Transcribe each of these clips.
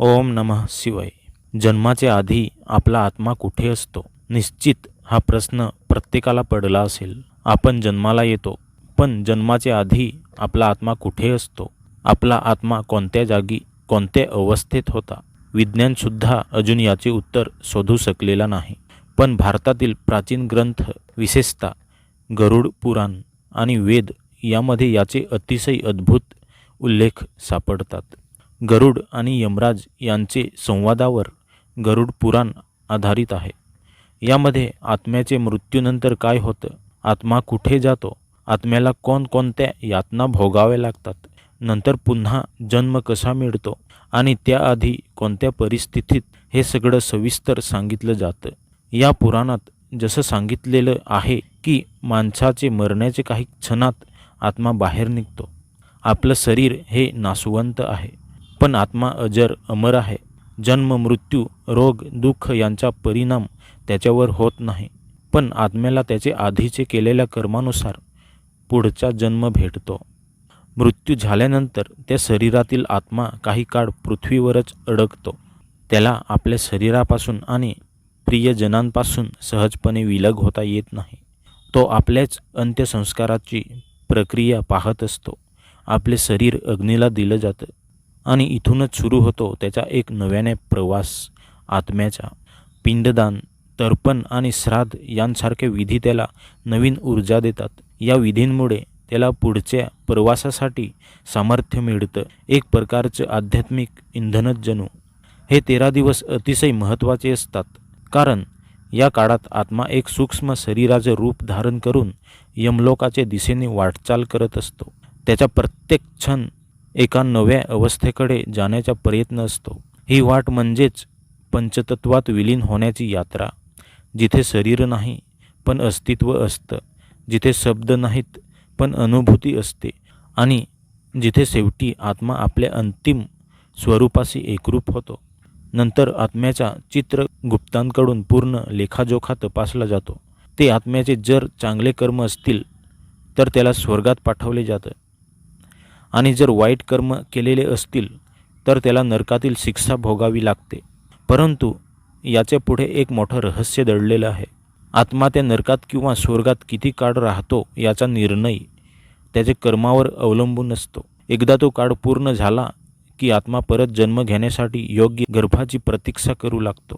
ओम नमः शिवाय. जन्माच्या आधी आपला आत्मा कुठे असतो? निश्चित हा प्रश्न प्रत्येकाला पडला असेल. आपण जन्माला येतो पण जन्माच्या आधी आपला आत्मा कुठे असतो? आपला आत्मा कोणत्या जागी कोणत्या अवस्थेत होता? विज्ञानसुद्धा अजून याचे उत्तर शोधू शकलेला नाही. पण भारतातील प्राचीन ग्रंथ विशेषतः गरुड पुराण आणि वेद यामध्ये याचे अतिशय अद्भुत उल्लेख सापडतात. गरुड आणि यमराज यांचे संवादावर गरुड पुराण आधारित आहे. यामध्ये आत्म्याचे मृत्यूनंतर काय होतं आत्मा कुठे जातो आत्म्याला कोणकोणत्या यातना भोगाव्या लागतात नंतर पुन्हा जन्म कसा मिळतो आणि त्याआधी कोणत्या परिस्थितीत हे सगळं सविस्तर सांगितलं जातं. या पुराणात जसं सांगितलेलं आहे की माणसाचे मरण्याचे काही क्षणात आत्मा बाहेर निघतो. आपलं शरीर हे नासवंत आहे. पण आत्मा अजर अमर आहे. जन्म मृत्यू रोग दुःख यांचा परिणाम त्याच्यावर होत नाही. पण आत्म्याला त्याचे आधीचे केलेल्या कर्मानुसार पुढचा जन्म भेटतो. मृत्यू झाल्यानंतर त्या शरीरातील आत्मा काही काळ पृथ्वीवरच अडकतो. त्याला आपल्या शरीरापासून आणि प्रियजनांपासून सहजपणे विलग होता येत नाही. तो आपल्याच अंत्यसंस्काराची प्रक्रिया पाहत असतो. आपले शरीर अग्नीला दिलं जातं. आणि इथूनच सुरू होतो त्याचा एक नव्याने प्रवास आत्म्याचा. पिंडदान तर्पण आणि श्राद्ध यांसारखे विधी त्याला नवीन ऊर्जा देतात. या विधींमुळे त्याला पुढच्या प्रवासासाठी सामर्थ्य मिळतं. एक प्रकारचं आध्यात्मिक इंधनच जणू. हे तेरा दिवस अतिशय महत्त्वाचे असतात. कारण या काळात आत्मा एक सूक्ष्म शरीराचं रूप धारण करून यमलोकाच्या दिशेने वाटचाल करत असतो. त्याचा प्रत्येक क्षण एका नव्या अवस्थेकडे जाण्याचा प्रयत्न असतो. ही वाट म्हणजेच पंचतत्वात विलीन होण्याची यात्रा. जिथे शरीर नाही पण अस्तित्व असतं. जिथे शब्द नाहीत पण अनुभूती असते. आणि जिथे शेवटी आत्मा आपल्या अंतिम स्वरूपाशी एकरूप होतो. नंतर आत्म्याचा चित्रगुप्तांकडून पूर्ण लेखाजोखा तपासला जातो. ते आत्म्याचे जर चांगले कर्म असतील तर त्याला स्वर्गात पाठवले जातं. आणि जर वाईट कर्म केलेले असतील तर त्याला नरकातील शिक्षा भोगावी लागते. परंतु याच्यापुढे एक मोठं रहस्य दडलेलं आहे. आत्मा त्या नरकात किंवा स्वर्गात किती काळ राहतो याचा निर्णय त्याचे कर्मावर अवलंबून असतो एकदा तो काळ पूर्ण झाला की आत्मा परत जन्म घेण्यासाठी योग्य गर्भाची प्रतीक्षा करू लागतो.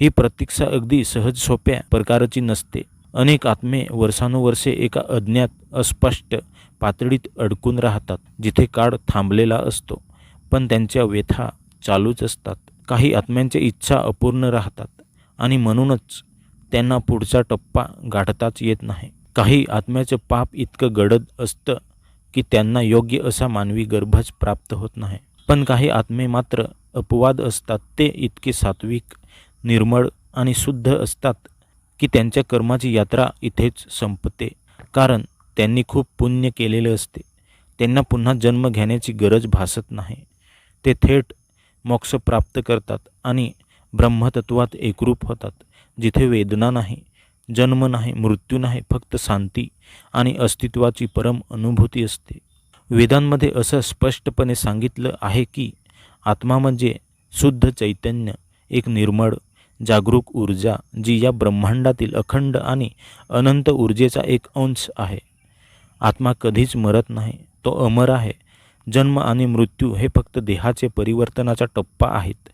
ही प्रतीक्षा अगदी सहज सोप्या प्रकारची नसते. अनेक आत्मे वर्षानुवर्षे एका अज्ञात अस्पष्ट पातळीत अडकून राहतात जिथे काळ थांबलेला असतो. पण त्यांच्या व्यथा चालूच असतात. काही आत्म्यांच्या इच्छा अपूर्ण राहतात आणि म्हणूनच त्यांना पुढचा टप्पा गाठताच येत नाही. काही आत्म्याचं पाप इतकं गडद असतं की त्यांना योग्य असा मानवी गर्भच प्राप्त होत नाही. पण काही आत्मे मात्र अपवाद असतात. ते इतके सात्विक निर्मळ आणि शुद्ध असतात. की त्यांच्या कर्माची यात्रा इथेच संपते. कारण त्यांनी खूप पुण्य केलेले असते. त्यांना पुन्हा जन्म घेण्याची गरज भासत नाही. ते थेट मोक्ष प्राप्त करतात आणि ब्रह्मतत्वात एकरूप होतात. जिथे वेदना नाही जन्म नाही मृत्यू नाही फक्त शांती आणि अस्तित्वाची परम अनुभूती असते. वेदांमध्ये असं स्पष्टपणे सांगितलं आहे की आत्मा म्हणजे शुद्ध चैतन्य एक निर्मळ जागरूक ऊर्जा जी या ब्रह्मांडातील अखंड आणि अनंत ऊर्जेचा एक अंश आहे. आत्मा कधीच मरत नाही तो अमर आहे. जन्म आणि मृत्यू हे फक्त देहाचे परिवर्तनाचा टप्पा आहेत.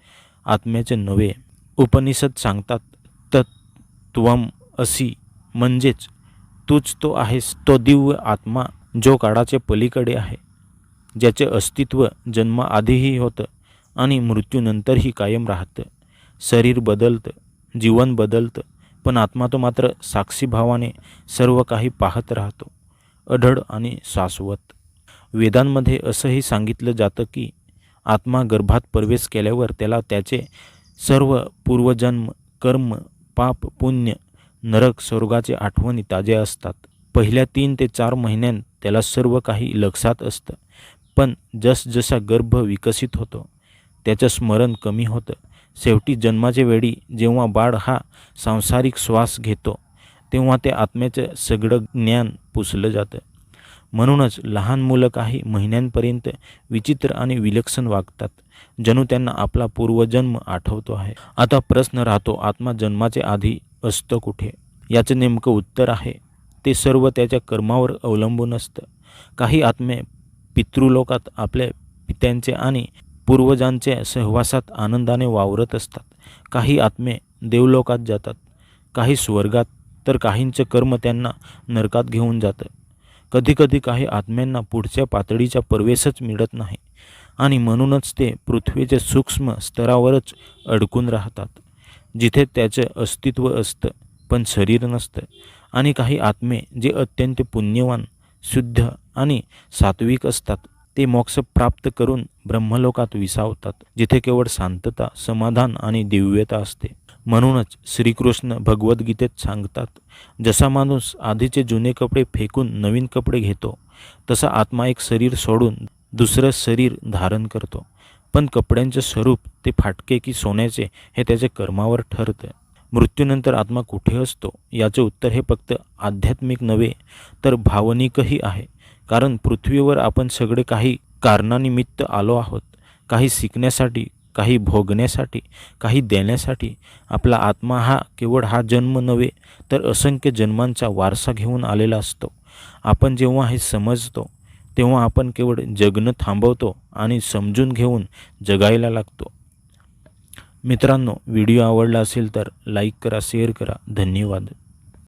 आत्म्याचे नवे उपनिषद सांगतात तत्वम असी म्हणजेच तूच तो आहेस तो दिव्य आत्मा जो काळाचे पलीकडे आहे. ज्याचे अस्तित्व जन्माआधीही होतं आणि मृत्यूनंतरही कायम राहतं. शरीर बदलतं जीवन बदलतं पण आत्मा तो मात्र साक्षीभावाने सर्व काही पाहत राहतो अढळ आणि शाश्वत. वेदांमध्ये असंही सांगितलं जातं की आत्मा गर्भात प्रवेश केल्यावर त्याला त्याचे सर्व पूर्वजन्म कर्म पाप पुण्य नरक स्वर्गाचे आठवणी ताज्या असतात. पहिल्या तीन ते चार महिन्यांत त्याला सर्व काही लक्षात असतं पण जसजसा गर्भ विकसित होतो त्याचं स्मरण कमी होतं शेवटी जन्माच्या वेळी जेव्हा बाळ हा सांसारिक श्वास घेतो तेव्हा ते आत्म्याचं सगळं ज्ञान पुसलं जातं. म्हणूनच लहान मुलं काही महिन्यांपर्यंत विचित्र आणि विलक्षण वागतात. जणू त्यांना आपला पूर्वजन्म आठवतो आहे. आता प्रश्न राहतो आत्मा जन्माचे आधी असतं कुठे? याचं नेमकं उत्तर आहे ते सर्व त्याच्या कर्मावर अवलंबून असतं. काही आत्मे पितृलोकात आपल्या पित्यांचे आणि पूर्वजांच्या सहवासात आनंदाने वावरत असतात. काही आत्मे देवलोकात जातात. काही स्वर्गात तर काहींचं कर्म त्यांना नरकात घेऊन जातं. कधीकधी काही आत्म्यांना पुढच्या पातळीचा प्रवेशच मिळत नाही आणि म्हणूनच ते पृथ्वीच्या सूक्ष्म स्तरावरच अडकून राहतात. जिथे त्याचं अस्तित्व असतं पण शरीर नसतं आणि काही आत्मे जे अत्यंत पुण्यवान शुद्ध आणि सात्विक असतात ते मोक्ष प्राप्त करून ब्रह्मलोकात विसावतात जिथे केवळ शांतता समाधान आणि दिव्यता असते. म्हणूनच श्रीकृष्ण भगवद्गीतेत सांगतात जसा माणूस आधीचे जुने कपडे फेकून नवीन कपडे घेतो तसा आत्मा एक शरीर सोडून दुसरं शरीर धारण करतो. पण कपड्यांचे स्वरूप ते फाटके की सोन्याचे हे त्याच्या कर्मावर ठरतं. मृत्यूनंतर आत्मा कुठे असतो? याचे उत्तर हे फक्त आध्यात्मिक नव्हे तर भावनिकही आहे. कारण पृथ्वीवर आपण सगळे काही कारणानिमित्त आलो आहोत. काही शिकण्यासाठी काही भोगण्यासाठी काही देण्यासाठी. आपला आत्मा हा केवळ हा जन्म नव्हे तर असंख्य जन्मांचा वारसा घेऊन आलेला असतो. आपण जेव्हा हे समजतो तेव्हा आपण केवळ जगणं थांबवतो आणि समजून घेऊन जगायला लागतो. मित्रांनो व्हिडिओ आवडला असेल तर लाईक करा शेअर करा. धन्यवाद.